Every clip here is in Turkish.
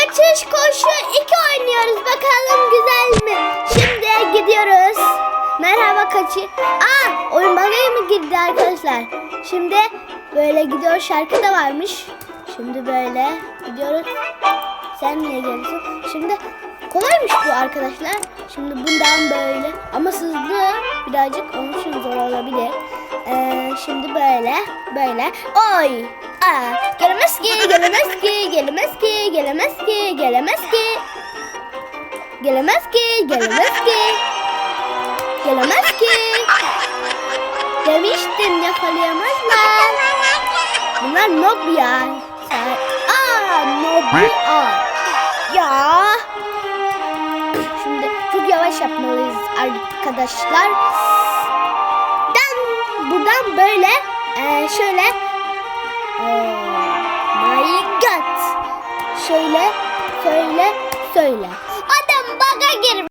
Kaçış koşu iki oynuyoruz. Bakalım güzel mi? Şimdi gidiyoruz. Merhaba kaçı. Aa oyun bagaya mı girdi arkadaşlar? Şimdi böyle gidiyor. Şarkı da varmış. Şimdi böyle gidiyoruz. Sen niye geliyorsun? Şimdi kolaymış bu arkadaşlar. Şimdi bundan böyle ama hızlı birazcık onun için zor olabilir. Ee, şimdi böyle böyle. Oy! Aa, gelemez ki, gelemez ki, gelemez ki, gelemez ki, gelemez ki. Gelemez ki, gelemez ki. Gelemez ki. Demiştim yakalayamazlar. Bunlar nob ya. Aa aa. Ya. Yavaş yapmalıyız arkadaşlar. Dan buradan böyle eee, şöyle eee, my god şöyle söyle söyle. Adam baga gir.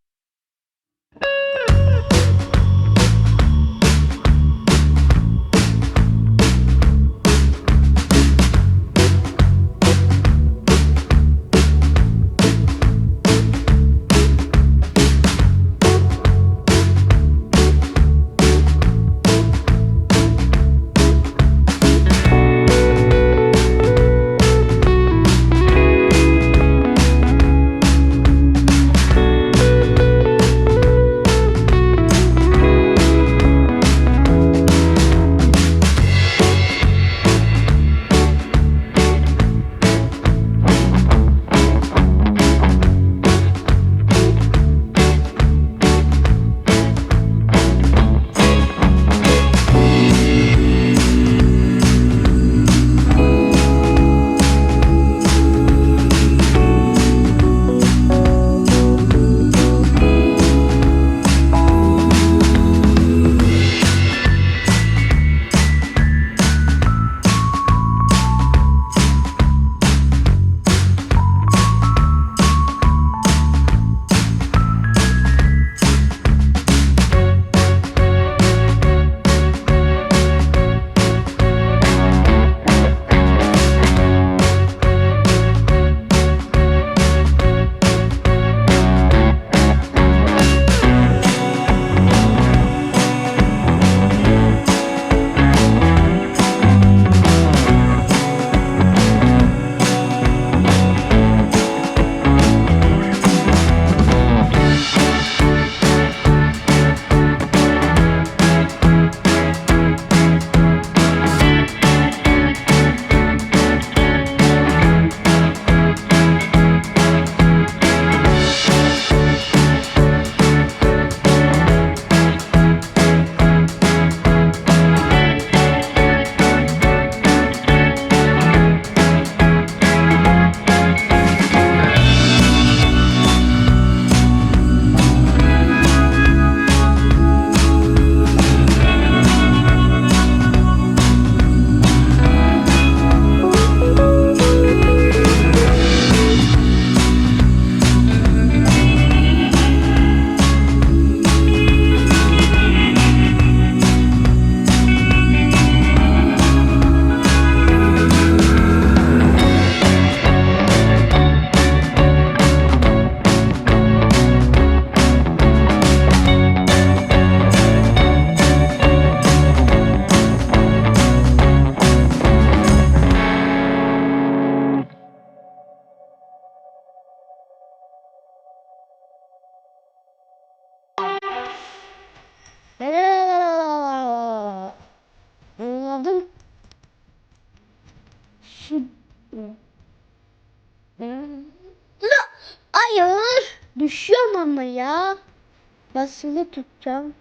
Basılı tutacağım.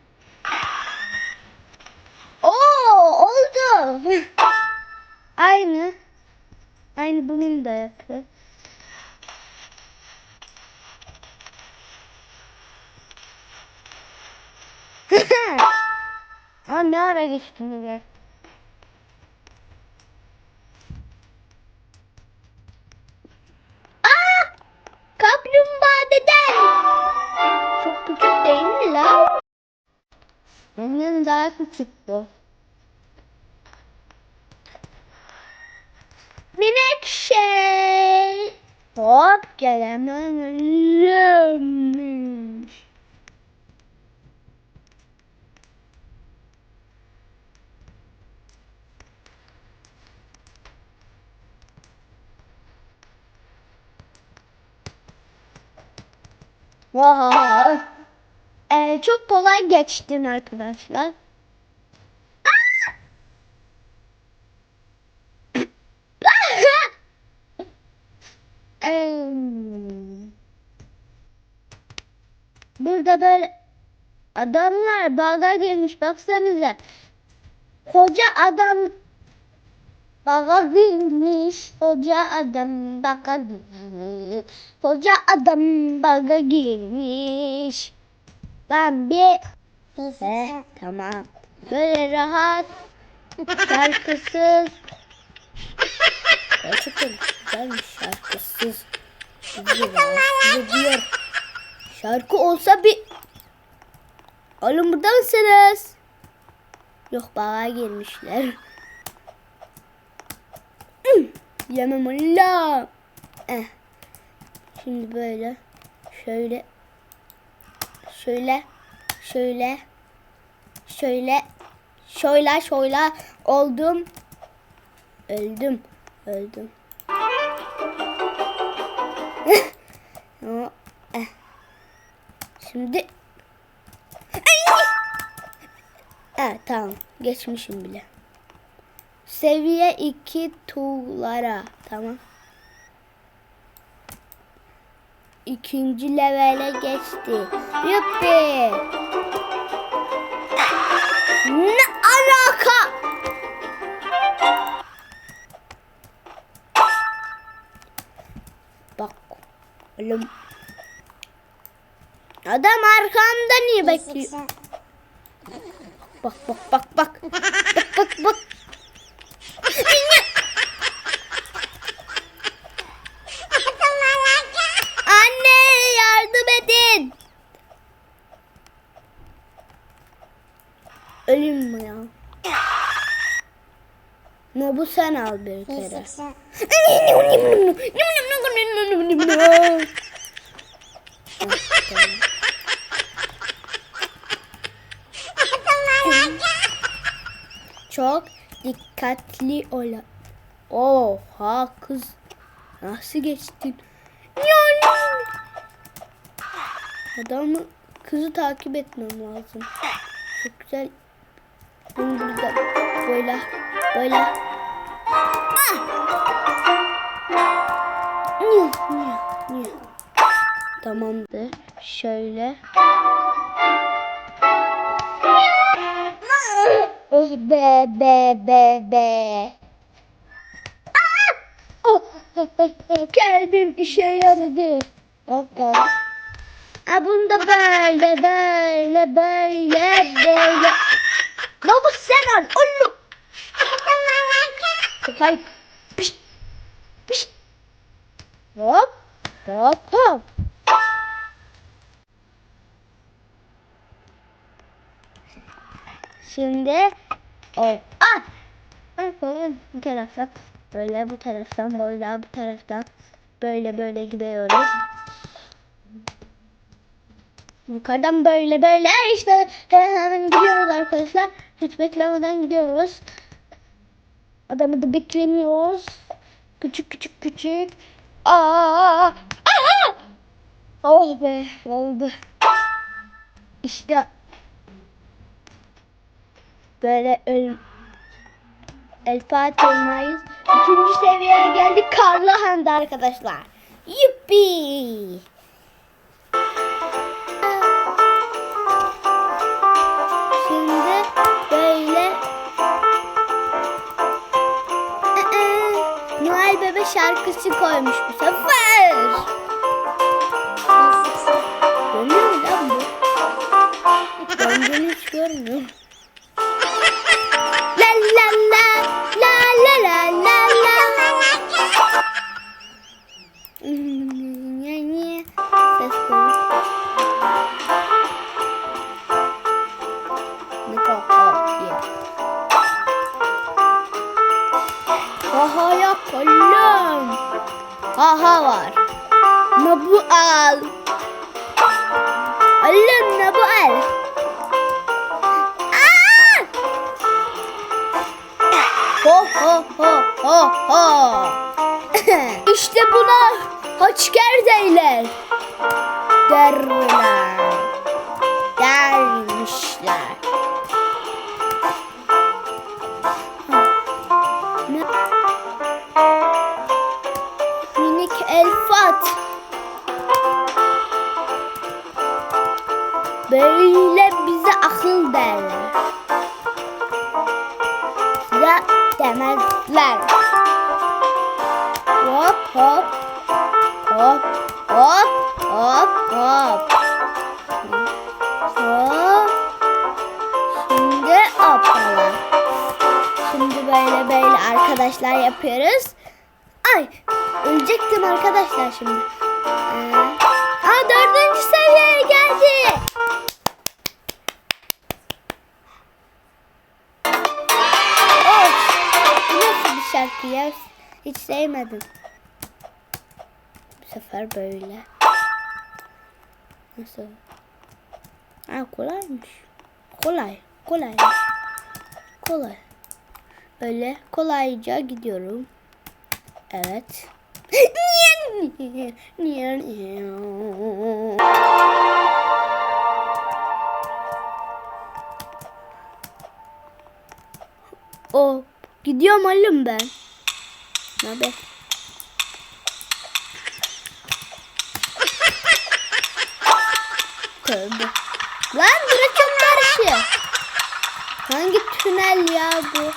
Oo oldu. Aynı. Aynı bunun da yapıyor. Aa ne ara geçtin ya? Kaplumbağa deden. Çok küçük değil mi la? Benden daha küçüktü. Menekşe. Hop gelemem. Vay. Ee, çok kolay geçtin arkadaşlar. Burada böyle adamlar baga girmiş baksanıza. Koca adam baga girmiş. Koca adam baga girmiş. Koca adam baga girmiş. Ben bir He, tamam. Böyle rahat şarkısız Gerçekten güzelmiş şarkısız. Sizi rahatsız ediyor. Şarkı olsa bir... Oğlum burada mısınız? Yok bağa girmişler. Yemem Allah. Eh. Şimdi böyle. Şöyle. Şöyle. Şöyle. Şöyle. Şöyle şöyle oldum. Öldüm. Öldüm. Eh. Şimdi Evet tamam geçmişim bile. Seviye 2 tuğlara tamam. İkinci levele geçti. Yuppi. Ne alaka? Bak. Oğlum. Adam arkamda niye bekliyor? Bak bak bak bak. Bak bak bak. Ne bu sen al bir kere. Çok dikkatli ol. Oha kız. Nasıl geçtin? Adamı kızı takip etmem lazım. Çok güzel. Ben burada böyle böyle. Tamamdır. Şöyle. Oh be be be be. Oh, Geldim işe yaradı. Okay. Ha bunda böyle böyle böyle böyle. Ne bu sen al oğlum. Hayır. Pişt. Pişt. Hop. Hop hop. Şimdi o ah bu taraftan böyle bu taraftan böyle bu taraftan böyle böyle gidiyoruz. Yukarıdan böyle böyle işte hemen gidiyoruz arkadaşlar. Hiç beklemeden gidiyoruz. Adamı da beklemiyoruz. Küçük küçük küçük. Aa! Aa! Oh be oldu. İşte böyle öl El Fatiha'yız. Üçüncü seviyeye geldik. Karlı Hande arkadaşlar. Yuppi. Bebe şarkısı koymuş bu sefer. Yakalım. Aha var. Nabu al. Allah nabu al. Aa! Ho ho ho ho ho. işte buna hoşger deyler. Derler. Dermişler. Böyle böyle arkadaşlar yapıyoruz. Ay ölecektim arkadaşlar şimdi. Ee, aa dördüncü seviyeye geldi. Of. Nasıl bir şarkı ya? Hiç sevmedim. Bu sefer böyle. Nasıl? Ha kolaymış. Kolay. Kolay. Kolay. Öyle kolayca gidiyorum. Evet. Niye? Niye? Niye? O gidiyorum oğlum ben. Ne haber? Tövbe. Lan bırakın marşı. Hangi tünel ya bu?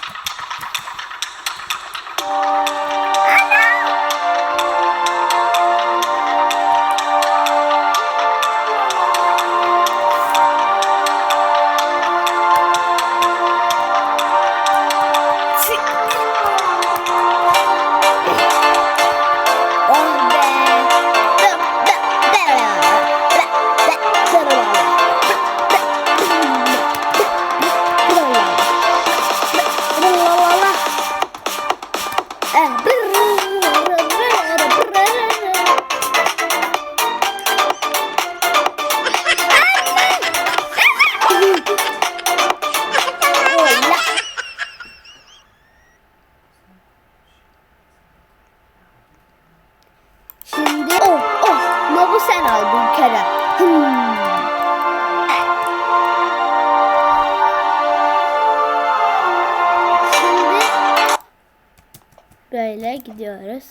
Böyle gidiyoruz.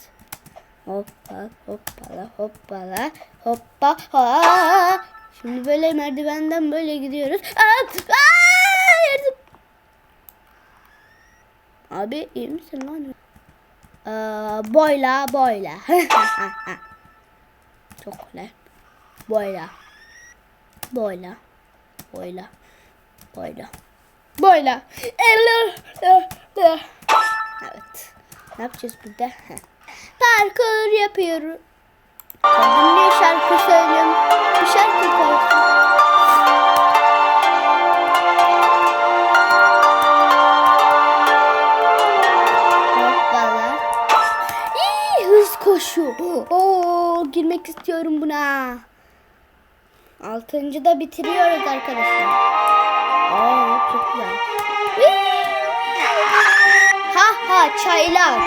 Hoppa hoppala hoppala hoppa ha. Şimdi böyle merdivenden böyle gidiyoruz. Aa, aa. Abi iyi misin lan? Ee, boyla boyla. Çok kolay. Boyla. Boyla. Boyla. Boyla. Boyla. Evet. Ne yapacağız burada? Parkur yapıyorum. Niye şarkı söylüyorum? Bir şarkı koysun. Koşu. Oo, girmek istiyorum buna. Altıncı da bitiriyoruz arkadaşlar. Aa, çok güzel. Ha çaylak.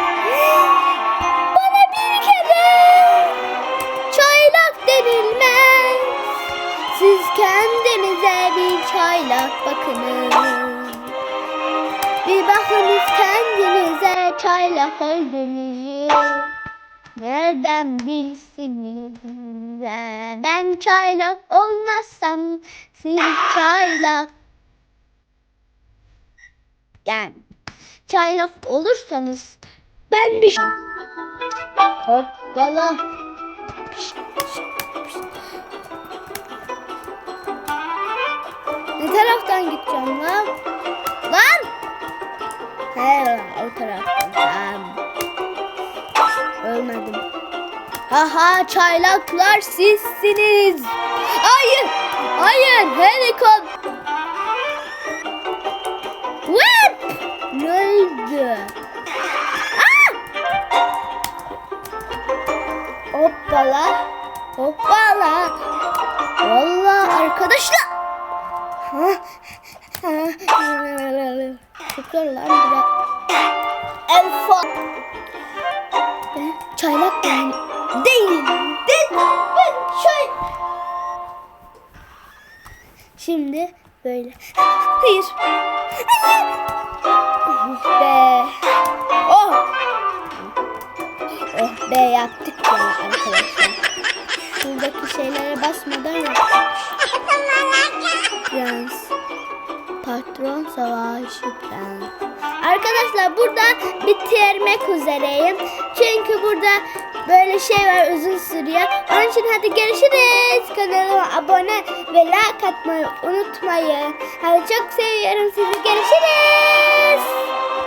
Bana bir kere çaylak denilmez. Siz kendinize bir çaylak bakınız. Bir bakınız kendinize çaylak öldünüz. Nereden bilsiniz? Ben çaylak olmazsam siz çaylak. Yani çaylak olursanız ben bir şey... Hoppala. Ne taraftan gideceğim lan? Lan! He o taraftan. Ölmedim. Haha çaylaklar sizsiniz. Hayır. Hayır. Helikopter. Oldu? Ah! Hoppala. Hoppala. Valla arkadaşlar. Tekrar lan biraz. Elfa. Ben çaylak ben değil. Değil. Ben çay. Şimdi böyle. Hayır. Oh be. Oh. Oh be yaptık ya arkadaşlar. Şuradaki şeylere basmadan yap. Prens. Patron savaşı prens. Arkadaşlar burada bitirmek üzereyim. Çünkü burada böyle şey var uzun sürüyor. Onun için hadi görüşürüz. Kanalıma abone ve like atmayı unutmayın. Hadi çok seviyorum sizi. Görüşürüz.